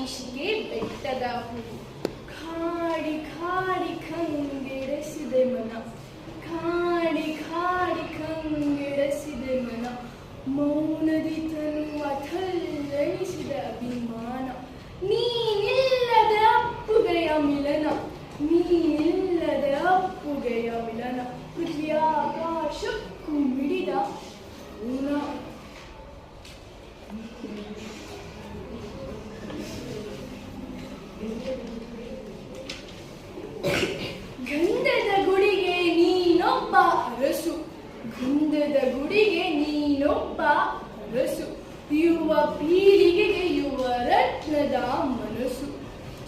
ಶೀಶಿಗೆ ಬೆಟ್ಟದ ಹೂ ಕಾಡಿ ಕಾಡಿ ಕಂಗೆಡಿಸಿದೆ ಮನ ಕಾಡಿ ಕಾಡಿ ಕಂಗೆಡಿಸಿದೆ ಮನ ಮೌನದಿ ತನುವ ಥಲ್ಲಣಿಸಿದ ಅಭಿಮಾನ ನೀನಿಲ್ಲದ ಅಪ್ಪುಗೆಯ ಮಿಲನ ನೀನಿಲ್ಲದ ಅಪ್ಪುಗೆಯ ಮಿಲನ ಪೃಥ್ವಿಯ ಗಂಧದ ಗುಡಿಗೆ ನೀನೊಬ್ಬ ಅರಸು. ಗಂಧದ ಗುಡಿಗೆ ನೀನೊಬ್ಬ ಅರಸು. ಯುವ ಪೀಳಿಗೆಗೆ ಯುವ ರತ್ನದ ಮನಸ್ಸು.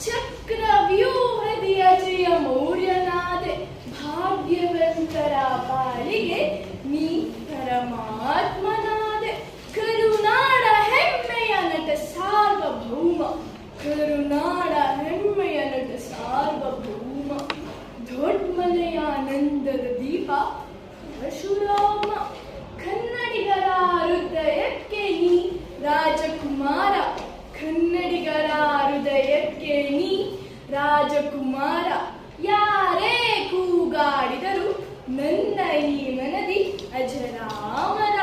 ಚಕ್ರ ವ್ಯೂಹದಿ ಅಜಯ ಮೌರ್ಯನಾದೆ. ಭಾಗ್ಯವಂತರ ಪಾಲಿಗೆ ನೀ ಪರಮಾತ್ಮನಾದೆ. ಕರುನಾಡ ಹೆಮ್ಮೆಯ ನಟ ಸಾರ್ವಭೌಮ. ಕರುನಾಡ ಹೆಮ್ಮೆಯ ನಟ ಸಾರ್ವಭೌಮ ದೊಡ್ಡಮನೆಯ ಆನಂದದ ದೀಪ ಪರಶುರಾಮ ಕನ್ನಡಿಗರ ಹೃದಯಕ್ಕೆ ನೀ ರಾಜಕುಮಾರ ಕನ್ನಡಿಗರ ಹೃದಯಕ್ಕೆ ನೀ ರಾಜಕುಮಾರ, ಯಾರೇ ಕೂಗಾಡಿದರು, ನನ್ನ ಈ ಮನದಿ, ಅಜರಾಮರ.